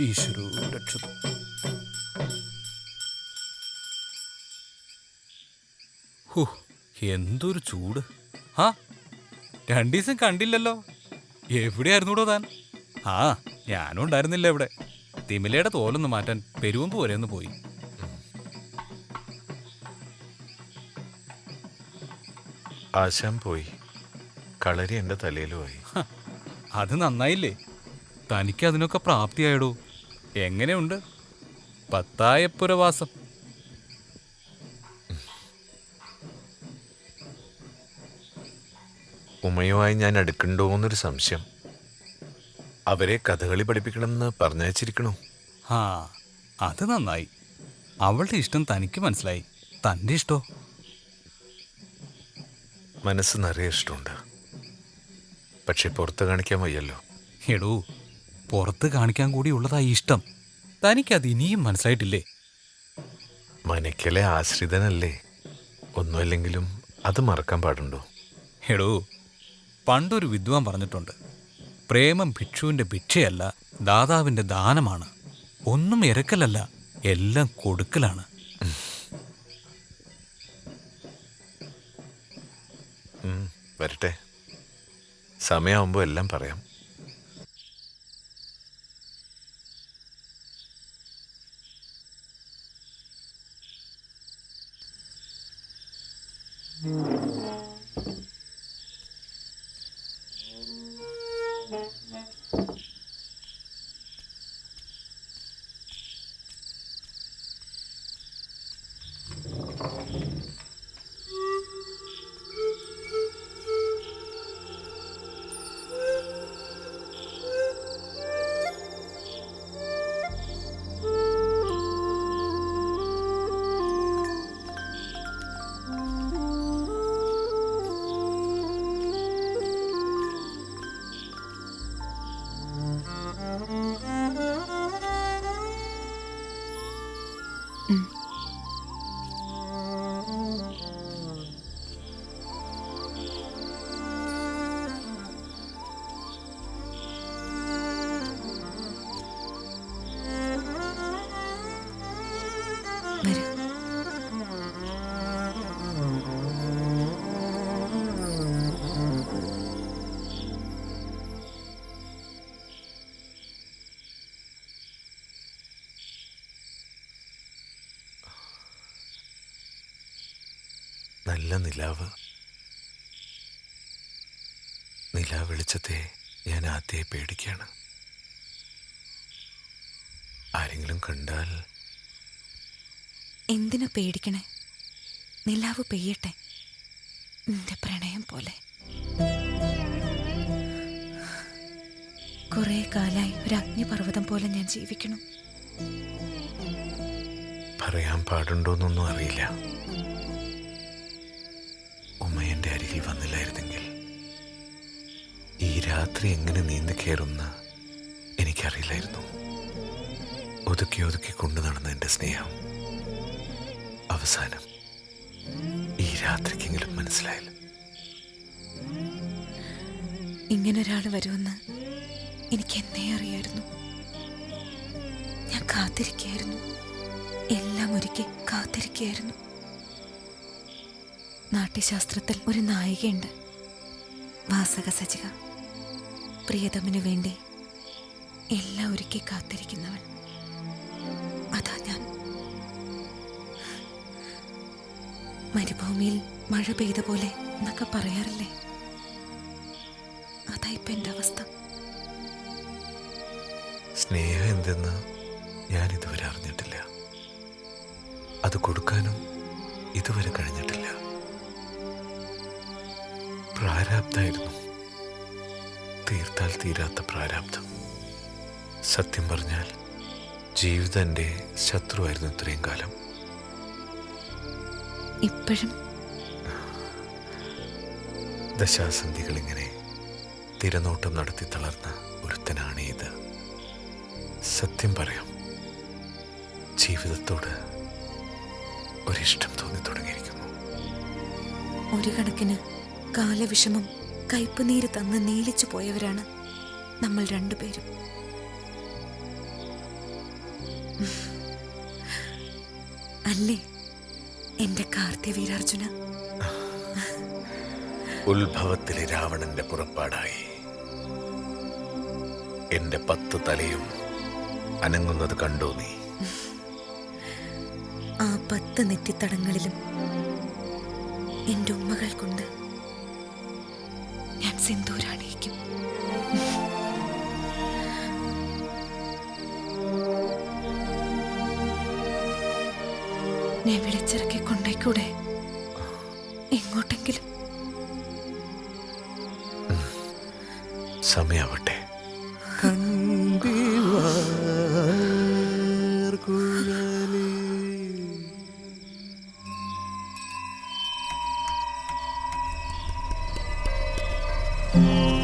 ഈശ്വരോ രക്ഷത ഹോ എന്തൊരു ചൂട്. ആ രണ്ടീസം കണ്ടില്ലല്ലോ. എവിടെയായിരുന്നൂടോ താൻ? ആ ഞാനും ഉണ്ടായിരുന്നില്ല ഇവിടെ. തിമിലയുടെ തോലൊന്ന് മാറ്റാൻ പെരുവമ്പ് വരെ ഒന്ന് പോയി. ആശാൻ പോയി. കളരി എന്റെ തലയിലുമായി അത് നന്നായില്ലേ? തനിക്ക് അതിനൊക്കെ പ്രാപ്തിയായിടൂ? എങ്ങനെയുണ്ട്? പത്തായപ്പുരവാസം ഉമയുമായി ഞാൻ അടുക്കണ്ടോന്നൊരു സംശയം. അവരെ കഥകളി പഠിപ്പിക്കണമെന്ന് പറഞ്ഞയച്ചിരിക്കണോ. ആ അത് നന്നായി. അവളുടെ ഇഷ്ടം തനിക്ക് മനസ്സിലായി. തന്റെ ഇഷ്ടോ? മനസ്സ് നിറയെ ഇഷ്ടമുണ്ട്. പക്ഷെ പുറത്ത് കാണിക്കാൻ വയ്യല്ലോ. എടൂ പുറത്ത് കാണിക്കാൻ കൂടി ഉള്ളതായി ഇഷ്ടം. തനിക്കത് ഇനിയും മനസ്സിലായിട്ടില്ലേ? മനക്കലെ ആശ്രിതനല്ലേ? ഒന്നുമില്ലെങ്കിലും അത് മറക്കാൻ പാടുണ്ടോ? എടോ പണ്ടൊരു വിദ്വാൻ പറഞ്ഞിട്ടുണ്ട് പ്രേമം ഭിക്ഷുവിന്റെ ഭിക്ഷയല്ല ദാതാവിന്റെ ദാനമാണ്. ഒന്നും ഇരക്കലല്ല എല്ലാം കൊടുക്കലാണ്. വരട്ടെ. സമയമാകുമ്പോൾ എല്ലാം പറയാം. Música വരൂ നല്ല നിലാവ്. നിലാ വെളിച്ചത്തെ ഞാൻ ആദ്യമായി പേടിക്കുകയാണ് ആരെങ്കിലും കണ്ടാൽ എന്തിനാ പേടിക്കണേ? നിലാവ് പെയ്യട്ടെ. നിന്റെ പ്രണയം പോലെ. കുറെ കാലായി ഒരു അഗ്നിപർവതം പോലെ ഞാൻ ജീവിക്കണം പറയാൻ പാടുണ്ടോന്നൊന്നും അറിയില്ല. അരികിൽ വന്നില്ലായിരുന്നെങ്കിൽ ഈ രാത്രി എങ്ങനെ നീന്തി കയറുന്ന എനിക്കറിയില്ലായിരുന്നു. ഒതുക്കി ഒതുക്കി കൊണ്ടു നടന്ന എന്റെ സ്നേഹം. അവസാനം ഈ രാത്രിക്കെങ്കിലും മനസ്സിലായില്ല. ഇങ്ങനൊരാൾ വരുമെന്ന് എനിക്ക് എന്നേ അറിയായിരുന്നു. ഞാൻ കാത്തിരിക്കുകയായിരുന്നു എല്ലാം ഒരുക്കി കാത്തിരിക്കുകയായിരുന്നു നാട്യശാസ്ത്രത്തിൽ ഒരു നായികയുണ്ട്. വാസക സജിക പ്രിയതമിനു വേണ്ടി എല്ലാം ഒരുക്കി കാത്തിരിക്കുന്നവൾ അതാ ഞാൻ. മരുഭൂമിയിൽ മഴ പെയ്ത പോലെ എന്നൊക്കെ പറയാറില്ലേ? അതാ ഇപ്പൊ എന്റെ അവസ്ഥ. സ്നേഹം എന്തെന്ന് ഞാൻ ഇതുവരെ അറിഞ്ഞിട്ടില്ല. അത് കൊടുക്കാനും ഇതുവരെ കഴിഞ്ഞിട്ടില്ല. പ്രാരാബ്ധായിരുന്നു തീർത്താൽ തീരാത്ത പ്രാരാബ്ധം സത്യം പറഞ്ഞാൽ ജീവിതം എന്റെ ശത്രുവായിരുന്നു ഇത്രയും കാലം. ഇപ്പോഴും? ദശാസന്ധികൾ ഇങ്ങനെ തിരനോട്ടം നടത്തി തളർന്ന ഒരുത്തനാണ് ഇത്. സത്യം പറയാം ജീവിതത്തോട് ഒരിഷ്ടം തോന്നി തുടങ്ങിയിരിക്കുന്നു. ഒരു കണക്കിന് കാലവിഷമം കയ്പുനീര് തന്ന് നീലിച്ചു പോയവരാണ് നമ്മൾ രണ്ടുപേരും. അല്ലേ എന്റെ കാർത്തിവീരാർജുന ഉത്ഭവത്തിലെ രാവണന്റെ പുറപ്പാടായി. എന്റെ പത്ത് തലയും അനങ്ങുന്നത് കണ്ടോ നീ? ആ പത്ത് നെറ്റിത്തടങ്ങളിലും എന്റെ ഉമ്മകൾ കൊണ്ട് സിന്ദൂരാണിയിക്കും ഞാൻ വിളിച്ചിറക്കി കൊണ്ടേക്കൂടെ? എങ്ങോട്ടെങ്കിലും സമയാവട്ടെ ും. Mm-hmm.